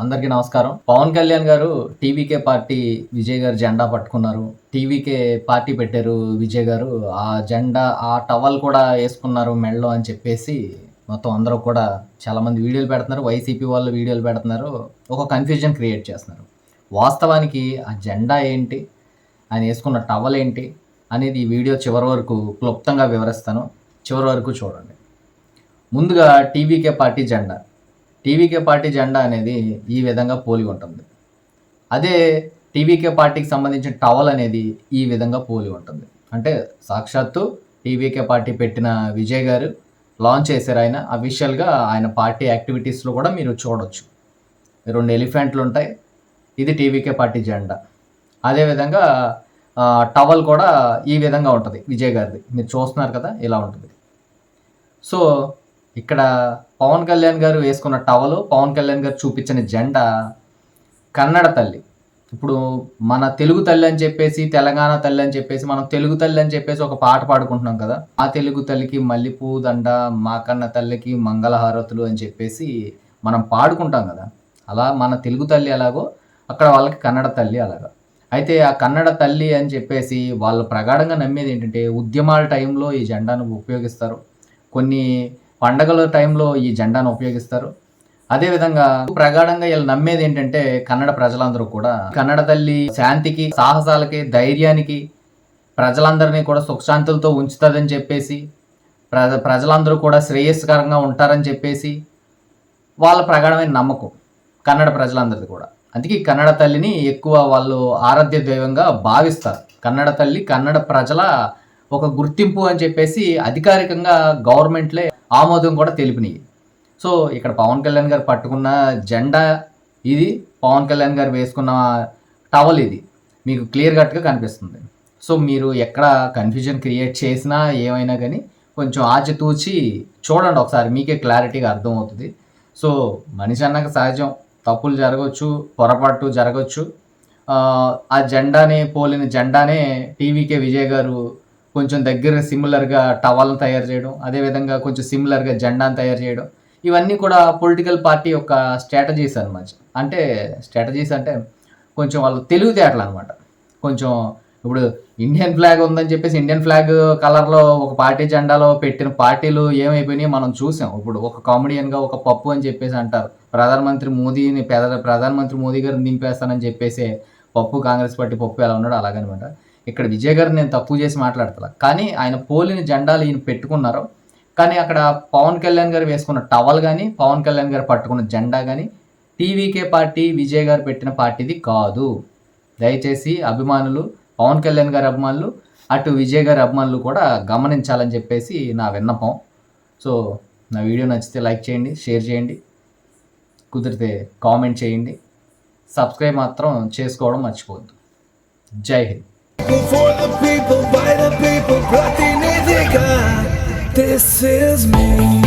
అందరికీ నమస్కారం. పవన్ కళ్యాణ్ గారు టీవీకే పార్టీ విజయ్ గారు జెండా పట్టుకున్నారు. టీవీకే పార్టీ పెట్టారు విజయ్ గారు. ఆ జెండా ఆ టవల్ కూడా వేసుకున్నారు మెడలో అని చెప్పేసి మొత్తం అందరూ కూడా చాలా మంది వీడియోలు పెడుతున్నారు. వైసీపీ వాళ్ళు వీడియోలు పెడుతున్నారు. ఒక కన్ఫ్యూజన్ క్రియేట్ చేస్తున్నారు. వాస్తవానికి ఆ జెండా ఏంటి? ఆయన వేసుకున్న టవల్ ఏంటి? అనేది ఈ వీడియో చివరి వరకు క్లుప్తంగా వివరిస్తాను. చివరి వరకు చూడండి. ముందుగా టీవీకే పార్టీ జెండా. టీవీకే పార్టీ జెండా అనేది ఈ విధంగా పోలి ఉంటుంది అదే టీవీకే పార్టీకి సంబంధించిన టవల్ అనేది ఈ విధంగా పోలి ఉంటుంది అంటే సాక్షాత్తు టీవీకే పార్టీ పెట్టిన విజయ్ గారు లాంచ్ చేశారు ఆయన. అఫీషియల్గా ఆయన పార్టీ యాక్టివిటీస్లో కూడా మీరు చూడొచ్చు. రెండు ఎలిఫెంట్లు ఉంటాయి ఇది టీవీకే పార్టీ జెండా. అదేవిధంగా టవల్ కూడా ఈ విధంగా ఉంటుంది. విజయ్ గారిది. మీరు చూస్తున్నారు కదా ఇలా ఉంటుంది. సో ఇక్కడ పవన్ కళ్యాణ్ గారు వేసుకున్న టవలు పవన్ కళ్యాణ్ గారు చూపించిన జెండా కన్నడ తల్లి. ఇప్పుడు మన తెలుగు తల్లి అని చెప్పేసి తెలంగాణ తల్లి అని చెప్పేసి మనం తెలుగు తల్లి అని చెప్పేసి ఒక పాట పాడుకుంటున్నాం కదా ఆ తెలుగు తల్లికి మల్లెపూ దండ మా కన్న తల్లికి మంగళహారతులు అని చెప్పేసి మనం పాడుకుంటాం కదా అలా మన తెలుగు తల్లి ఎలాగో అక్కడ వాళ్ళకి కన్నడ తల్లి అలాగా. అయితే ఆ కన్నడ తల్లి అని చెప్పేసి వాళ్ళు ప్రగాఢంగా నమ్మేది ఏంటంటే ఉద్యమాల టైంలో ఈ జెండాను ఉపయోగిస్తారు. కొన్ని పండగల టైంలో ఈ జెండాను ఉపయోగిస్తారు. అదేవిధంగా ప్రగాఢంగా వీళ్ళు నమ్మేది ఏంటంటే కన్నడ ప్రజలందరూ కూడా కన్నడ తల్లి శాంతికి సాహసాలకి ధైర్యానికి ప్రజలందరినీ కూడా సుఖశాంతులతో ఉంచుతుందని చెప్పేసి ప్రజ ప్రజలందరూ కూడా శ్రేయస్కరంగా ఉంటారని చెప్పేసి వాళ్ళ ప్రగాఢమైన నమ్మకం కన్నడ ప్రజలందరిది కూడా. అందుకే కన్నడ తల్లిని ఎక్కువ వాళ్ళు ఆరాధ్య దైవంగా భావిస్తారు. కన్నడ తల్లి కన్నడ ప్రజల ఒక గుర్తింపు అని చెప్పేసి అధికారికంగా గవర్నమెంట్లే ఆమోదం కూడా తెలిపినాయి. సో ఇక్కడ పవన్ కళ్యాణ్ గారు పట్టుకున్న జెండా ఇది. పవన్ కళ్యాణ్ గారు వేసుకున్న టవల్ ఇది. మీకు క్లియర్ కట్గా కనిపిస్తుంది. సో మీరు ఎక్కడ కన్ఫ్యూజన్ క్రియేట్ చేసినా ఏమైనా కానీ కొంచెం ఆచితూచి చూడండి ఒకసారి. మీకే క్లారిటీగా అర్థమవుతుంది. సో మనిషి అన్నాక సహజం. తప్పులు జరగవచ్చు పొరపాటు జరగవచ్చు ఆ, జెండానే పోలిన జెండానే టీవీకే విజయ్ గారు కొంచెం దగ్గర సిమిలర్గా టవల్ని తయారు చేయడం అదేవిధంగా కొంచెం సిమిలర్గా జెండాను తయారు చేయడం. ఇవన్నీ కూడా పొలిటికల్ పార్టీ యొక్క స్ట్రాటజీస్ అనమాట అంటే స్ట్రాటజీస్ అంటే కొంచెం వాళ్ళు తెలివితేటలు అనమాట కొంచెం ఇప్పుడు ఇండియన్ ఫ్లాగ్ ఉందని చెప్పేసి ఇండియన్ ఫ్లాగ్ కలర్లో ఒక పార్టీ జెండాలో పెట్టిన పార్టీలు ఏమైపోయినాయి మనం చూసాం. ఇప్పుడు ఒక కామెడియన్గా ఒక పప్పు అని చెప్పేసి అంటారు. ప్రధానమంత్రి మోదీని పెద ప్రధానమంత్రి మోదీ గారిని దింపేస్తానని చెప్పేసి పప్పు కాంగ్రెస్ పార్టీ పప్పు ఎలా ఉన్నాడో అలాగనమాట. ఇక్కడ విజయ్ గారు నేను తప్పు చేసి మాట్లాడతా కానీ ఆయన పోలిన జెండాలు ఈయన పెట్టుకున్నారు. కానీ అక్కడ పవన్ కళ్యాణ్ గారు వేసుకున్న టవల్ కానీ పవన్ కళ్యాణ్ గారు పట్టుకున్న జెండా కానీ టీవీకే పార్టీ విజయ్ గారు పెట్టిన పార్టీది కాదు. దయచేసి అభిమానులు పవన్ కళ్యాణ్ గారి అభిమానులు అటు విజయ్ గారి అభిమానులు కూడా గమనించాలని చెప్పేసి నా విన్నపం. సో నా వీడియో నచ్చితే లైక్ చేయండి షేర్ చేయండి కుదిరితే కామెంట్ చేయండి. సబ్స్క్రైబ్ మాత్రం చేసుకోవడం మర్చిపోవద్దు. జై Hind. For the people, by the people, Pratinidika, this is me.